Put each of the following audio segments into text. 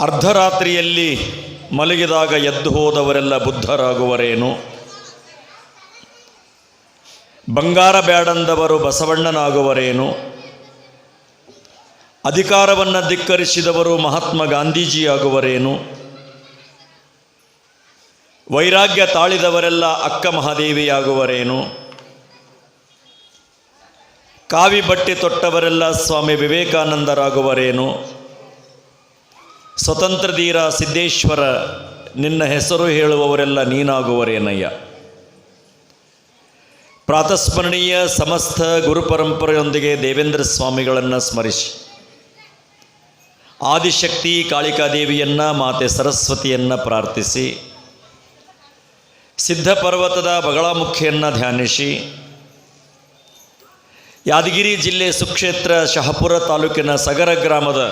ಅರ್ಧರಾತ್ರಿಯಲ್ಲಿ ಮಲಗಿದಾಗ ಎದ್ದು ಹೋದವರೆಲ್ಲ ಬುದ್ಧರಾಗುವರೇನು? ಬಂಗಾರ ಬ್ಯಾಡಂದವರು ಬಸವಣ್ಣನಾಗುವರೇನು? ಅಧಿಕಾರವನ್ನು ಧಿಕ್ಕರಿಸಿದವರು ಮಹಾತ್ಮ ಗಾಂಧೀಜಿಯಾಗುವರೇನು? ವೈರಾಗ್ಯ ತಾಳಿದವರೆಲ್ಲ ಅಕ್ಕ ಮಹಾದೇವಿಯಾಗುವರೇನು? ಕಾವಿ ಬಟ್ಟೆ ತೊಟ್ಟವರೆಲ್ಲ ಸ್ವಾಮಿ ವಿವೇಕಾನಂದರಾಗುವರೇನು? ಸ್ವತಂತ್ರ ಧೀರ ಸಿದ್ದೇಶ್ವರ, ನಿನ್ನ ಹೆಸರು ಹೇಳುವವರೆಲ್ಲ ನೀನಾಗುವರೇನಯ್ಯ ಪ್ರಾತಸ್ಮರಣೀಯ ಸಮಸ್ತ ಗುರುಪರಂಪರೆಯೊಂದಿಗೆ ದೇವೇಂದ್ರ ಸ್ವಾಮಿಗಳನ್ನು ಸ್ಮರಿಸಿ. ಆದಿಶಕ್ತಿ ಕಾಳಿಕಾದೇವಿಯನ್ನು, ಮಾತೆ ಸರಸ್ವತಿಯನ್ನು ಪ್ರಾರ್ಥಿಸಿ. ಸಿದ್ಧ ಪರ್ವತದ ಬಗಳಾಮುಖಿಯನ್ನು ಧ್ಯಾನಿಸಿ. ಯಾದಗಿರಿ ಜಿಲ್ಲೆ ಸುಕ್ಷೇತ್ರ ಶಹಪುರ ತಾಲೂಕಿನ ಸಗರ ಗ್ರಾಮದ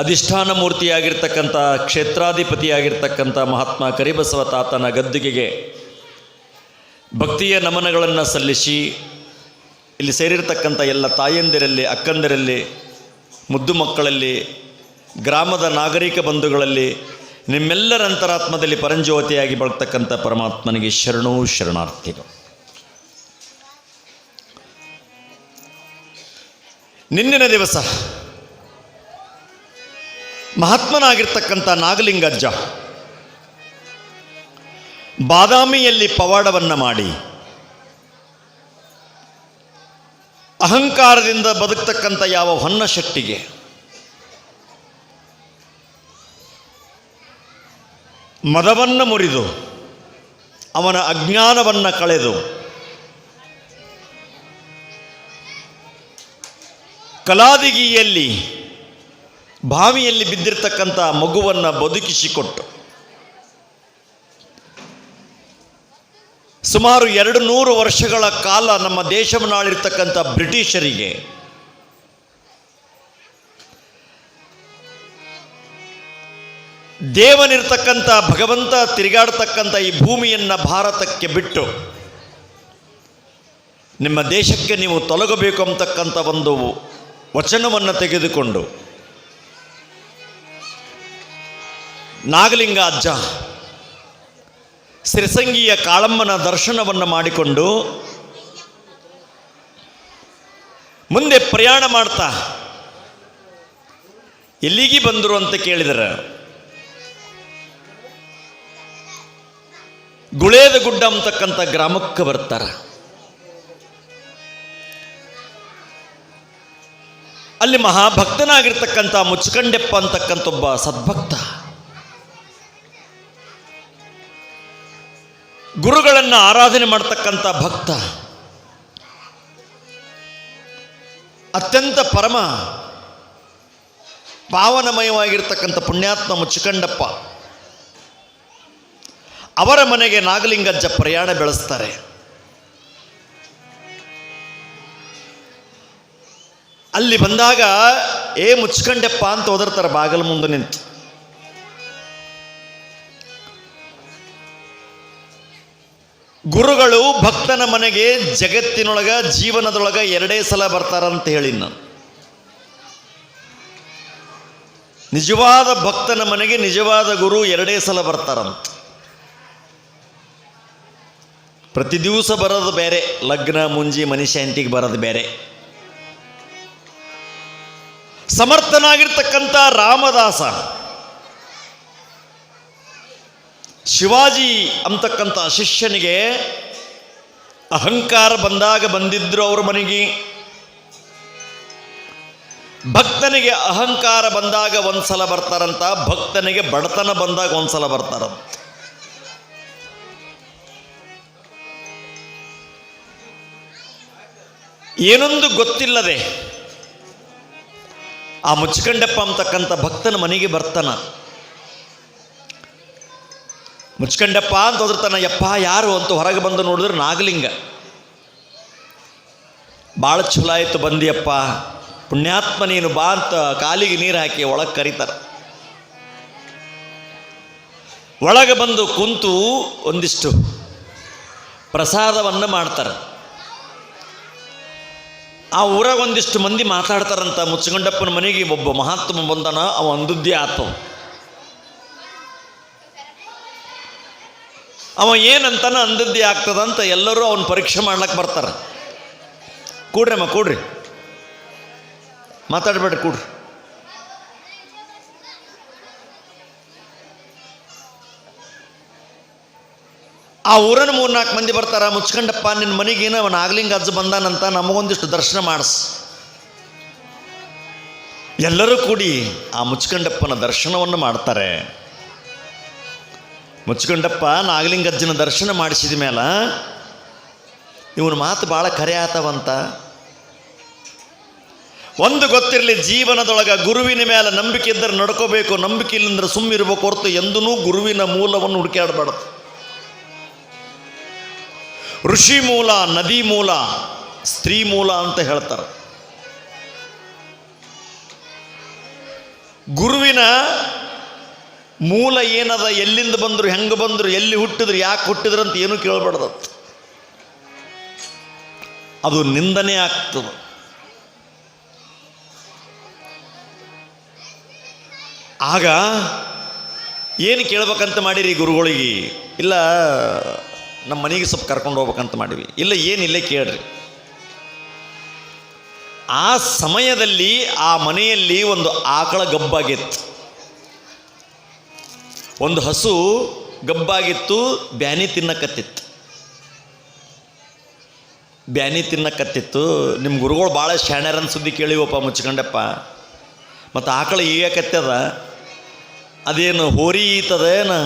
ಅಧಿಷ್ಠಾನ ಮೂರ್ತಿಯಾಗಿರ್ತಕ್ಕಂಥ ಕ್ಷೇತ್ರಾಧಿಪತಿಯಾಗಿರ್ತಕ್ಕಂಥ ಮಹಾತ್ಮ ಕರಿಬಸವ ತಾತನ ಗದ್ದುಗೆಗೆ ಭಕ್ತಿಯ ನಮನಗಳನ್ನು ಸಲ್ಲಿಸಿ, ಇಲ್ಲಿ ಸೇರಿರ್ತಕ್ಕಂಥ ಎಲ್ಲ ತಾಯಂದಿರಲ್ಲಿ, ಅಕ್ಕಂದಿರಲ್ಲಿ, ಮುದ್ದು ಮಕ್ಕಳಲ್ಲಿ, ಗ್ರಾಮದ ನಾಗರಿಕ ಬಂಧುಗಳಲ್ಲಿ, ನಿಮ್ಮೆಲ್ಲರ ಅಂತರಾತ್ಮದಲ್ಲಿ ಪರಂಜ್ಯೋತಿಯಾಗಿ ಬಳತಕ್ಕಂಥ ಪರಮಾತ್ಮನಿಗೆ ಶರಣೂ ಶರಣಾರ್ಥಿಗಳು. ನಿನ್ನಿನ ದಿವಸ ಮಹಾತ್ಮನಾಗಿರ್ತಕ್ಕಂಥ ನಾಗಲಿಂಗಜ್ಜ ಬಾದಾಮಿಯಲ್ಲಿ ಪವಾಡವನ್ನು ಮಾಡಿ ಅಹಂಕಾರದಿಂದ ಬದುಕ್ತಕ್ಕಂಥ ಯಾವ ಹೊನ್ನ ಶಕ್ತಿಗೆ ಮದವನ್ನು ಮುರಿದು ಅವನ ಅಜ್ಞಾನವನ್ನು ಕಳೆದು ಕಲಾದಿಗಿಯಲ್ಲಿ ಬಾವಿಯಲ್ಲಿ ಬಿದ್ದಿರ್ತಕ್ಕಂಥ ಮಗುವನ್ನು ಬದುಕಿಸಿಕೊಟ್ಟು. ಸುಮಾರು ಎರಡು ನೂರು ವರ್ಷಗಳ ಕಾಲ ನಮ್ಮ ದೇಶವನ್ನಾಳಿರ್ತಕ್ಕಂಥ ಬ್ರಿಟಿಷರಿಗೆ ದೇವನಿರ್ತಕ್ಕಂಥ, ಭಗವಂತ ತಿರುಗಾಡ್ತಕ್ಕಂಥ ಈ ಭೂಮಿಯನ್ನು ಭಾರತಕ್ಕೆ ಬಿಟ್ಟು ನಿಮ್ಮ ದೇಶಕ್ಕೆ ನೀವು ತೊಲಗಬೇಕು ಅಂತಕ್ಕಂಥ ಒಂದು ವಚನವನ್ನು ತೆಗೆದುಕೊಂಡು ನಾಗಲಿಂಗ ಅಜ್ಜ. ಸಿರಸಂಗಿಯ ಕಾಳಮ್ಮನ ದರ್ಶನವನ್ನು ಮಾಡಿಕೊಂಡು ಮುಂದೆ ಪ್ರಯಾಣ ಮಾಡ್ತಾ. ಎಲ್ಲಿಗೆ ಬಂದರು ಅಂತ ಕೇಳಿದರೆ, ಗುಳೇದ ಗುಡ್ಡ ಅಂತಕ್ಕಂಥ ಗ್ರಾಮಕ್ಕೆ ಬರ್ತಾರೆ. ಅಲ್ಲಿ ಮಹಾಭಕ್ತನಾಗಿರ್ತಕ್ಕಂಥ ಮುಚ್ಚಕಂಡೆಪ್ಪ ಅಂತಕ್ಕಂಥ ಒಬ್ಬ ಸದ್ಭಕ್ತ. ಗುರುಗಳನ್ನು ಆರಾಧನೆ ಮಾಡ್ತಕ್ಕಂಥ ಭಕ್ತ. ಅತ್ಯಂತ ಪರಮ ಪಾವನಮಯವಾಗಿರ್ತಕ್ಕಂಥ ಪುಣ್ಯಾತ್ಮ ಮುಚ್ಚಕಂಡಪ್ಪ ಅವರ ಮನೆಗೆ ನಾಗಲಿಂಗಜ್ಜ ಪ್ರಯಾಣ ಬೆಳೆಸ್ತಾರೆ. ಅಲ್ಲಿ ಬಂದಾಗ, ಏ ಮುಚ್ಕಂಡೆಪ್ಪ ಅಂತ ಓದಿರ್ತಾರೆ ಬಾಗಲ ಮುಂದೆ ನಿಂತು. ಗುರುಗಳು ಭಕ್ತನ ಮನೆಗೆ ಜಗತ್ತಿನೊಳಗ ಜೀವನದೊಳಗ ಎರಡೇ ಸಲ ಬರ್ತಾರಂತ ಹೇಳಿ ನಾನು. ನಿಜವಾದ ಭಕ್ತನ ಮನೆಗೆ ನಿಜವಾದ ಗುರು ಎರಡೇ ಸಲ ಬರ್ತಾರಂತ. ಪ್ರತಿ ದಿವಸ ಬರೋದು ಬೇರೆ, ಲಗ್ನ, ಮುಂಜಿ ಮನುಷ್ಯಾಂತಿಗೆ ಬರೋದು ಬೇರೆ. ಸಮರ್ಥನಾಗಿರ್ತಕ್ಕಂಥ ರಾಮದಾಸ ಶಿವಾಜಿ ಅಂತಕ್ಕಂಥ ಶಿಷ್ಯನಿಗೆ ಅಹಂಕಾರ ಬಂದಾಗ ಬಂದಿದ್ರು ಅವ್ರ ಮನೆಗೆ. ಭಕ್ತನಿಗೆ ಅಹಂಕಾರ ಬಂದಾಗ ಒಂದ್ಸಲ ಬರ್ತಾರಂತ, ಭಕ್ತನಿಗೆ ಬಡತನ ಬಂದಾಗ ಒಂದ್ಸಲ ಬರ್ತಾರಂತ ಏನೊಂದು ಗೊತ್ತಿಲ್ಲದೆ ಆ ಮುಚ್ಚಿಕಂಡಪ್ಪ ಅಂತಕ್ಕಂಥ ಭಕ್ತನ ಮನೆಗೆ ಬರ್ತಾನ. ಮುಚ್ಕಂಡಪ್ಪ ಅಂತ ಹೋದಿರ್ತಾನ ಯಪ್ಪ ಯಾರು ಅಂತ ಹೊರಗೆ ಬಂದು ನೋಡಿದ್ರೆ ನಾಗಲಿಂಗ. ಭಾಳ ಚಲೋ ಆಯಿತು ಬಂದಿಯಪ್ಪ. ಪುಣ್ಯಾತ್ಮ ನೀನು ಬಾ ಅಂತ ಕಾಲಿಗೆ ನೀರು ಹಾಕಿ ಒಳಗೆ ಕರೀತಾರೆ. ಒಳಗೆ ಬಂದು ಕುಂತು ಒಂದಿಷ್ಟು ಪ್ರಸಾದವನ್ನು ಮಾಡ್ತಾರೆ. ಆ ಊರಾಗ ಒಂದಿಷ್ಟು ಮಂದಿ ಮಾತಾಡ್ತಾರಂತ ಮುಚ್ಚಗಂಡಪ್ಪನ ಮನೆಗೆ ಒಬ್ಬ ಮಹಾತ್ಮ ಬಂದನ, ಅವ ಅಂದದ್ದೇ ಆತು. ಅವ ಏನಂತಾನ ಅಂದದ್ದೇ ಆಗ್ತದಂತ ಎಲ್ಲರೂ ಅವನ ಪರೀಕ್ಷೆ ಮಾಡ್ಲಕ್ಕೆ ಬರ್ತಾರೆ. ಕೂಡ್ರಿ ಅಮ್ಮ, ಕೂಡ್ರಿ. ಮಾತಾಡ್ಬೇಡ್ರಿ, ಕೂಡ್ರಿ. ಆ ಊರನ ಮೂರ್ನಾಲ್ಕು ಮಂದಿ ಬರ್ತಾರ, ಮುಚ್ಕೊಂಡಪ್ಪ ನಿನ್ನ ಮನೆಗೇನ ಅವನ ಆಗ್ಲಿಂಗ ಅಜ್ಜ ಬಂದಾನಂತ ನಮಗೊಂದಿಷ್ಟು ದರ್ಶನ ಮಾಡಿಸ್. ಎಲ್ಲರೂ ಕೂಡಿ ಆ ಮುಚ್ಕಂಡಪ್ಪನ ದರ್ಶನವನ್ನು ಮಾಡ್ತಾರೆ. ಮುಚ್ಕೊಂಡಪ್ಪ ನಾಗಲಿಂಗಜ್ಜನ ದರ್ಶನ ಮಾಡಿಸಿದ ಮೇಲೆ ಇವನ ಮಾತು ಭಾಳ ಕರೆ ಆತವಂತ. ಒಂದು ಗೊತ್ತಿರಲಿ, ಜೀವನದೊಳಗೆ ಗುರುವಿನ ಮೇಲೆ ನಂಬಿಕೆ ಇದ್ದರೆ ನಡ್ಕೋಬೇಕು, ನಂಬಿಕೆ ಇಲ್ಲಂದ್ರೆ ಸುಮ್ಮಿರ್ಬೇಕು ಹೊರತು ಎಂದೂ ಗುರುವಿನ ಮೂಲವನ್ನು ಹುಡುಕಾಡಬಾರ್ದು ಋಷಿ ಮೂಲ, ನದಿ ಮೂಲ, ಸ್ತ್ರೀ ಮೂಲ ಅಂತ ಹೇಳ್ತಾರೆ. ಗುರುವಿನ ಮೂಲ ಏನದ, ಎಲ್ಲಿಂದ ಬಂದರು, ಹೆಂಗೆ ಬಂದರು, ಎಲ್ಲಿ ಹುಟ್ಟಿದ್ರು, ಯಾಕೆ ಹುಟ್ಟಿದ್ರು ಅಂತ ಏನೂ ಕೇಳಬಾರ್ದು ಅದು. ನಿಂದನೆ ಆಗ್ತದೆ. ಆಗ ಏನು ಕೇಳ್ಬೇಕಂತ ಮಾಡಿರಿ ಗುರುಗಳಿಗೆ? ಇಲ್ಲ, ನಮ್ಮ ಮನೆಗೆ ಸ್ವಲ್ಪ ಕರ್ಕೊಂಡು ಹೋಗ್ಬೇಕಂತ ಮಾಡಿವಿ ಇಲ್ಲ ಏನಿಲ್ಲೇ ಕೇಳ್ರಿ. ಆ ಸಮಯದಲ್ಲಿ, ಆ ಮನೆಯಲ್ಲಿ ಒಂದು ಆಕಳ ಗಬ್ಬಾಗಿತ್ತು. ಒಂದು ಹಸು ಗಬ್ಬಾಗಿತ್ತು, ಬ್ಯಾನಿ ತಿನ್ನಕತ್ತಿತ್ತು. ಬ್ಯಾನಿ ತಿನ್ನಕತ್ತಿತ್ತು. ನಿಮ್ಮ ಗುರುಗಳು ಭಾಳ ಶಾಣ್ಯರನ್ ಸುದ್ದಿ ಕೇಳಿವಪ್ಪ ಮುಚ್ಕೊಂಡಪ್ಪ ಮತ್ತು ಆಕಳು ಈಗಕತ್ತದ, ಅದೇನು ಹೋರಿ ಈತದೇನು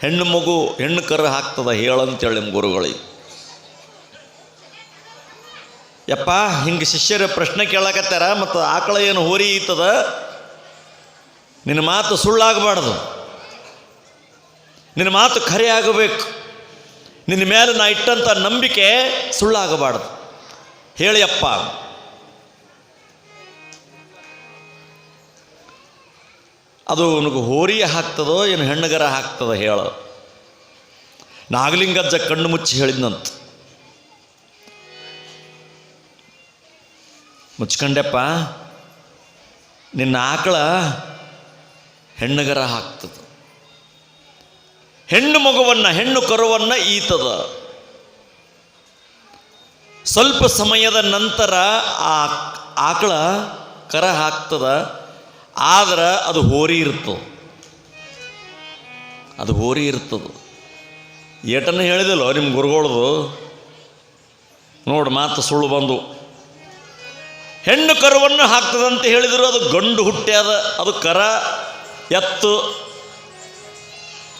ಹೆಣ್ಣು ಮಗು ಹೆಣ್ಣು ಕರು ಹಾಕ್ತದ ಹೇಳಂತೇಳಿ ನಿಮ್ಮ ಗುರುಗಳಿಗೆ. ಯಪ್ಪ, ಹಿಂಗೆ ಶಿಷ್ಯರ ಪ್ರಶ್ನೆ ಕೇಳಕತ್ತಾರ, ಮತ್ತು ಆಕಳ ಏನು ಹೋರಿ ಈತದ ನಿನ್ನ ಮಾತು ಸುಳ್ಳಾಗಬಾರ್ದು. ನಿನ್ನ ಮಾತು ಖರೆ ಆಗಬೇಕು. ನಿನ್ನ ಮೇಲೆ ನಾ ಇಟ್ಟಂಥ ನಂಬಿಕೆ ಸುಳ್ಳಾಗಬಾರ್ದು. ಹೇಳಿಯಪ್ಪ. ಅದು ಅವನಿಗೆ ಹೋರಿ ಹಾಕ್ತದೋ ಏನು ಹೆಣ್ಣುಗರ ಹಾಕ್ತದೋ ಹೇಳ. ನಾಗಲಿಂಗಜ್ಜ ಕಣ್ಣು ಮುಚ್ಚಿ ಹೇಳಿದ್ನಂತ. ಮುಚ್ಕೊಂಡೆಪ್ಪ, ನಿನ್ನ ಆಕಳ ಹೆಣ್ಣುಗರ ಹಾಕ್ತದ. ಹೆಣ್ಣು ಮಗುವನ್ನು, ಹೆಣ್ಣು ಕರುವನ್ನು ಈತದ. ಸ್ವಲ್ಪ ಸಮಯದ ನಂತರ ಆ ಆಕಳ ಕರ ಹಾಕ್ತದ, ಆದ್ರೆ ಅದು ಹೋರಿ ಇರ್ತದೆ. ಅದು ಹೋರಿ ಇರ್ತದ. ಏಟನ್ನು ಹೇಳಿದಿಲ್ಲ ನಿಮ್ಮ ಗುರುಗಳದು? ನೋಡು ಮಾತು ಸುಳ್ಳು ಬಂದು. ಹೆಣ್ಣು ಕರುವನ್ನು ಹಾಕ್ತದಂತ ಹೇಳಿದರು ಅದು ಗಂಡು ಹುಟ್ಟ್ಯಾದ, ಅದು ಕರ ಎತ್ತು.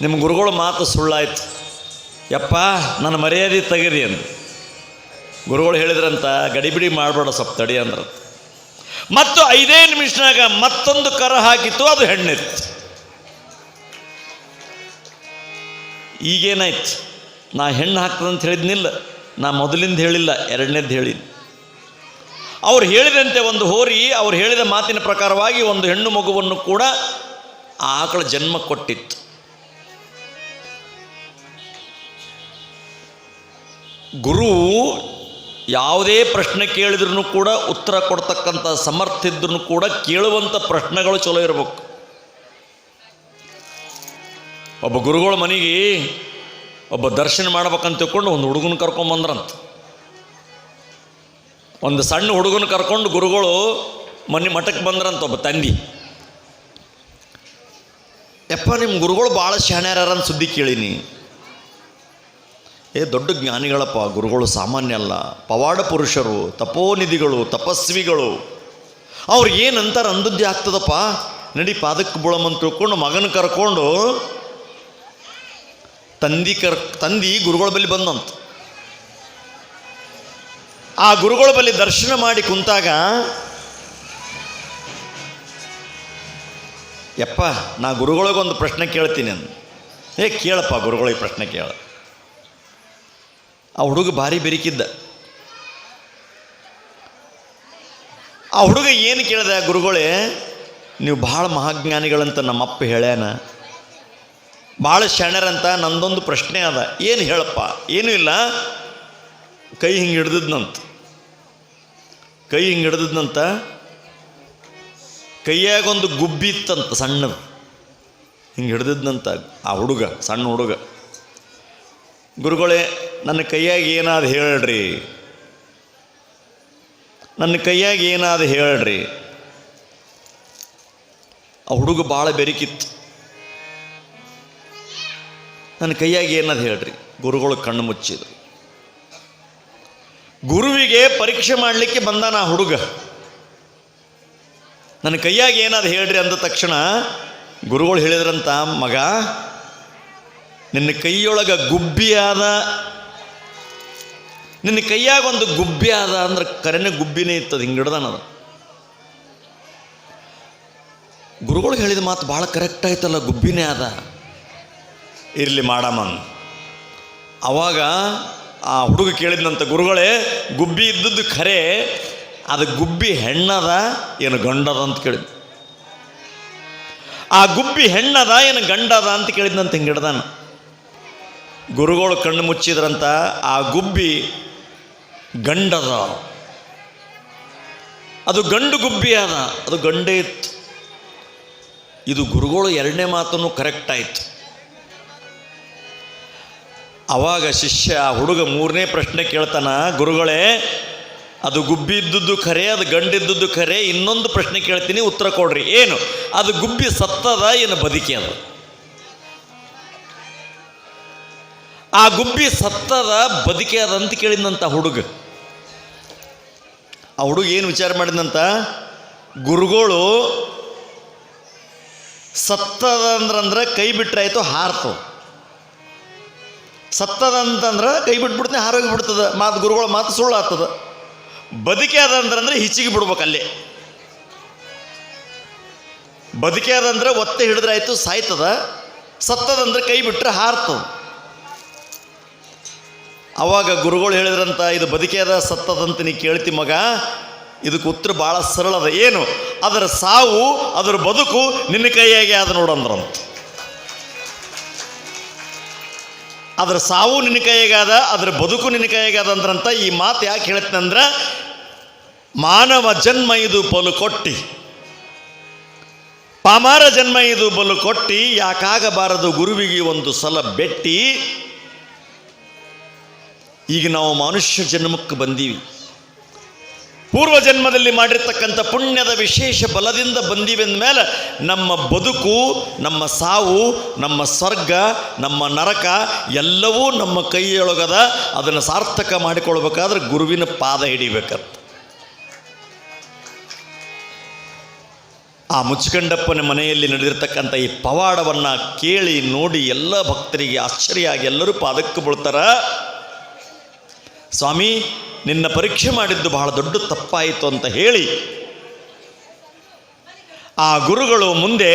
ನಿಮ್ಮ ಗುರುಗಳು ಮಾತು ಸುಳ್ಳಾಯ್ತು. ಯಪ್ಪ, ನನ್ನ ಮರ್ಯಾದೆ ತೆಗೀರಿ ಅಂತ ಗುರುಗಳು ಹೇಳಿದ್ರಂತ, ಗಡಿಬಿಡಿ ಮಾಡಬೇಡ ಸ್ವಲ್ಪ ತಡಿ ಅಂದ್ರ. ಮತ್ತು ಐದೇ ನಿಮಿಷನಾಗ ಮತ್ತೊಂದು ಕರ ಹಾಕಿತ್ತು, ಅದು ಹೆಣ್ಣಿತ್ತು. ಈಗೇನಾಯ್ತು? ನಾ ಹೆಣ್ಣು ಹಾಕ್ತದಂತ ಹೇಳಿದ್ನಿಲ್ಲ. ನಾ ಮೊದಲಿಂದ ಹೇಳಿಲ್ಲ, ಎರಡನೇದ್ದು ಹೇಳಿ ಅವ್ರು ಹೇಳಿದಂತೆ ಒಂದು ಹೋರಿ, ಅವ್ರು ಹೇಳಿದ ಮಾತಿನ ಪ್ರಕಾರವಾಗಿ ಒಂದು ಹೆಣ್ಣು ಮಗುವನ್ನು ಕೂಡ ಆಕಳ ಜನ್ಮ ಕೊಟ್ಟಿತ್ತು. ಗುರು ಯಾವುದೇ ಪ್ರಶ್ನೆ ಕೇಳಿದ್ರೂ ಕೂಡ ಉತ್ತರ ಕೊಡ್ತಕ್ಕಂಥ ಸಮರ್ಥ ಇದ್ರೂ ಕೂಡ ಕೇಳುವಂಥ ಪ್ರಶ್ನೆಗಳು ಚಲೋ ಇರಬೇಕು. ಒಬ್ಬ ಗುರುಗಳ ಮನೆಗೆ ಒಬ್ಬ ದರ್ಶನ ಮಾಡ್ಬೇಕಂತ ತಿಳ್ಕೊಂಡು ಒಂದು ಹುಡುಗನ ಕರ್ಕೊಂಬಂದ್ರಂತ ಒಂದು ಸಣ್ಣ ಹುಡುಗನ ಕರ್ಕೊಂಡು ಗುರುಗಳು ಮನೆ ಮಠಕ್ಕೆ ಬಂದ್ರಂತ ಒಬ್ಬ ತಂದಿ. ಯಪ್ಪ ನಿಮ್ಮ ಗುರುಗಳು ಭಾಳ ಅಂತ ಸುದ್ದಿ ಕೇಳೀನಿ. ಏ, ದೊಡ್ಡ ಜ್ಞಾನಿಗಳಪ್ಪ, ಗುರುಗಳು ಸಾಮಾನ್ಯ ಅಲ್ಲ. ಪವಾಡ ಪುರುಷರು, ತಪೋನಿಧಿಗಳು, ತಪಸ್ವಿಗಳು. ಅವ್ರು ಏನಂತಾರೆ ಅಂದದ್ದೇ ಆಗ್ತದಪ್ಪ? ನಡಿ ಪಾದಕ್ಕೆ ಬುಳಮಂತ ತಿಳ್ಕೊಂಡು, ಮಗನ ಕರ್ಕೊಂಡು, ತಂದಿ ಕರ್, ತಂದಿ ಗುರುಗಳ ಬಳಿ ಬಂದಂತ. ಆ ಗುರುಗಳ ಬಳಿ ದರ್ಶನ ಮಾಡಿ ಕುಂತಾಗ, ಯಪ್ಪ, ನಾ ಗುರುಗಳಿಗೊಂದು ಪ್ರಶ್ನೆ ಕೇಳ್ತೀನಿ ಅಂದ. ಏ, ಕೇಳಪ್ಪ, ಗುರುಗಳಿಗೆ ಪ್ರಶ್ನೆ ಕೇಳ. ಆ ಹುಡುಗ ಭಾರಿ ಬೆರಿಕಿದ್ದ. ಆ ಹುಡುಗ ಏನು ಕೇಳಿದ, ಗುರುಗಳೇ, ನೀವು ಭಾಳ ಮಹಾಜ್ಞಾನಿಗಳಂತ ನಮ್ಮಪ್ಪ ಹೇಳ್ಯಾನ. ಭಾಳ ಶಣರಂತ ನಂದೊಂದು ಪ್ರಶ್ನೆ ಅದ. ಏನು ಹೇಳಪ್ಪ? ಏನೂ ಇಲ್ಲ. ಕೈ ಹಿಂಗೆ ಹಿಡ್ದಿದ್ನಂತ. ಕೈ ಹಿಂಗೆ ಹಿಡ್ದಿದ್ನಂತ. ಕೈಯಾಗೊಂದು ಗುಬ್ಬಿ ಇತ್ತಂತ, ಸಣ್ಣದು. ಹಿಂಗೆ ಹಿಡ್ದಿದ್ನಂತ ಆ ಹುಡುಗ, ಸಣ್ಣ ಹುಡುಗ. ಗುರುಗಳೇ ನನ್ನ ಕೈಯಾಗ ಏನಾದ ಹೇಳ್ರಿ. ನನ್ನ ಕೈಯಾಗ ಏನಾದ ಹೇಳ್ರಿ. ಆ ಹುಡುಗ ಭಾಳ ಬೆರಿಕಿತ್ತು. ನನ್ನ ಕೈಯಾಗ ಏನಾದ ಹೇಳ್ರಿ. ಗುರುಗಳು ಕಣ್ಣು ಮುಚ್ಚಿದ್ರು. ಗುರುವಿಗೆ ಪರೀಕ್ಷೆ ಮಾಡಲಿಕ್ಕೆ ಬಂದಾನ ಆ ಹುಡುಗ. ನನ್ನ ಕೈಯಾಗ ಏನಾದ ಹೇಳ್ರಿ ಅಂದ ತಕ್ಷಣ ಗುರುಗಳು ಹೇಳಿದ್ರಂತ, ಮಗ, ನಿನ್ನ ಕೈಯೊಳಗ ಗುಬ್ಬಿ ಆದ ನಿನ್ನ ಕೈಯಾಗ ಒಂದು ಗುಬ್ಬಿ ಅದ ಅಂದ್ರೆ ಕರೆನೆ ಗುಬ್ಬಿನೇ ಇತ್ತದ ಹಿಂಗೆ ಹಿಡ್ದಾನದ ಗುರುಗಳು ಹೇಳಿದ ಮಾತು ಭಾಳ ಕರೆಕ್ಟ್ ಆಯ್ತಲ್ಲ, ಗುಬ್ಬಿನೇ ಆದ ಇರಲಿ ಮಾಡಮ್ಮ ಅವಾಗ ಆ ಹುಡುಗ ಕೇಳಿದ್ನಂತ ಗುರುಗಳೇ, ಗುಬ್ಬಿ ಇದ್ದದ್ದು ಖರೆ ಅದು ಗುಬ್ಬಿ ಹೆಣ್ಣದ, ಏನು ಗಂಡದ ಅಂತ ಕೇಳಿದ ಆ ಗುಬ್ಬಿ ಹೆಣ್ಣದ, ಏನು ಗಂಡದ ಅಂತ ಕೇಳಿದ್ನಂತ ಹಿಂಗೆ ಹಿಡ್ದಾನ. ಗುರುಗಳು ಕಣ್ಣು ಮುಚ್ಚಿದ್ರಂತ ಆ ಗುಬ್ಬಿ ಗಂಡದ ಅದು ಗಂಡು ಗುಬ್ಬಿ ಅದ ಅದು ಗಂಡೇ ಇತ್ತು. ಇದು ಗುರುಗಳು ಎರಡನೇ ಮಾತನ್ನು ಕರೆಕ್ಟ್ ಆಯ್ತು. ಅವಾಗ ಶಿಷ್ಯ, ಆ ಹುಡುಗ ಮೂರನೇ ಪ್ರಶ್ನೆ ಕೇಳ್ತಾನ, ಗುರುಗಳೇ, ಅದು ಗುಬ್ಬಿ ಇದ್ದದ್ದು ಖರೆ, ಅದು ಗಂಡಿದ್ದದ್ದು ಖರೆ, ಇನ್ನೊಂದು ಪ್ರಶ್ನೆ ಕೇಳ್ತೀನಿ, ಉತ್ತರ ಕೊಡ್ರಿ. ಏನು? ಅದು ಗುಬ್ಬಿ ಸತ್ತದ, ಏನು ಬದುಕಿ ಅದು ಆ ಗುಬ್ಬಿ ಸತ್ತದ, ಬದುಕಿ ಅಂತ ಕೇಳಿದಂತ ಹುಡುಗ. ಆ ಹುಡುಗ ಏನು ವಿಚಾರ ಮಾಡಿದಂತ ಗುರುಗಳು ಸತ್ತದ ಅಂದ್ರಂದ್ರೆ ಕೈ ಬಿಟ್ರಾಯ್ತು ಹಾರ್ತು. ಸತ್ತದಂತಂದ್ರೆ ಕೈ ಬಿಟ್ಬಿಡ್ತೀನಿ, ಹಾರೋಗಿ ಬಿಡ್ತದೆ. ಮಾತು ಗುರುಗಳ ಮಾತು ಸುಳ್ಳು ಆಗ್ತದೆ. ಬದುಕೆ ಅದಂದ್ರಂದ್ರೆ ಹಿಚ್ಚಿಗೆ ಬಿಡ್ಬೇಕು ಅಲ್ಲಿ. ಬದುಕೆ ಅದಂದ್ರೆ ಒತ್ತೆ ಹಿಡಿದ್ರಾಯ್ತು ಸಾಯ್ತದ. ಸತ್ತದಂದ್ರೆ ಕೈ ಬಿಟ್ಟರೆ ಹಾರ್ತದ ಅವಾಗ ಗುರುಗಳು ಹೇಳಿದ್ರಂತ, ಇದು ಬದುಕೇದ ಅದ ಸತ್ತದಂತ ನೀ ಕೇಳ್ತಿ ಮಗ. ಇದಕ್ಕೆ ಉತ್ತರ ಭಾಳ ಸರಳದ ಏನು? ಅದರ ಸಾವು, ಅದರ ಬದುಕು ನಿನ್ನ ಕೈಯಾಗೆ ಆದ ನೋಡಂದ್ರಂತ. ಅದರ ಸಾವು ನಿನ್ನ ಕೈಯಾಗಾದ ಅದರ ಬದುಕು ನಿನ್ನ ಕೈಯಾಗಾದ ಅಂದ್ರಂತ ಈ ಮಾತು ಯಾಕೆ ಹೇಳ್ತಂದ್ರೆ ಮಾನವ ಜನ್ಮ ಇದು ಬಲು ಕೊಟ್ಟಿ. ಪಾಮಾರ ಜನ್ಮ ಇದು ಬಲು ಕೊಟ್ಟಿ, ಯಾಕಾಗಬಾರದು ಗುರುವಿಗೆ ಒಂದು ಸಲ ಬೆಟ್ಟಿ. ಈಗ ನಾವು ಮನುಷ್ಯ ಜನ್ಮಕ್ಕೆ ಬಂದೀವಿ. ಪೂರ್ವ ಜನ್ಮದಲ್ಲಿ ಮಾಡಿರ್ತಕ್ಕಂಥ ಪುಣ್ಯದ ವಿಶೇಷ ಬಲದಿಂದ ಬಂದೀವಿ ಅಂದಮೇಲೆ ನಮ್ಮ ಬದುಕು, ನಮ್ಮ ಸಾವು, ನಮ್ಮ ಸ್ವರ್ಗ, ನಮ್ಮ ನರಕ ಎಲ್ಲವೂ ನಮ್ಮ ಕೈಯೊಳಗದ ಅದನ್ನು ಸಾರ್ಥಕ ಮಾಡಿಕೊಳ್ಬೇಕಾದ್ರೆ ಗುರುವಿನ ಪಾದ ಹಿಡಿಬೇಕಂತ. ಆ ಮುಚ್ಚಕಂಡಪ್ಪನ ಮನೆಯಲ್ಲಿ ನಡೆದಿರ್ತಕ್ಕಂಥ ಈ ಪವಾಡವನ್ನು ಕೇಳಿ ನೋಡಿ ಎಲ್ಲ ಭಕ್ತರಿಗೆ ಆಶ್ಚರ್ಯ ಆಗಿ ಎಲ್ಲರೂ ಪಾದಕ್ಕೆ ಬೀಳ್ತಾರ. ಸ್ವಾಮಿ, ನಿನ್ನ ಪರೀಕ್ಷೆ ಮಾಡಿದ್ದು ಬಹಳ ದೊಡ್ಡ ತಪ್ಪಾಯಿತು ಅಂತ ಹೇಳಿ ಆ ಗುರುಗಳು ಮುಂದೆ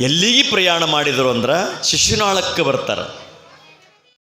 ಎಲ್ಲಿಗೆ ಪ್ರಯಾಣ ಮಾಡಿದರು ಅಂದ್ರೆ ಶಿಶುನಾಳಕ್ಕೆ ಬರ್ತಾರೆ.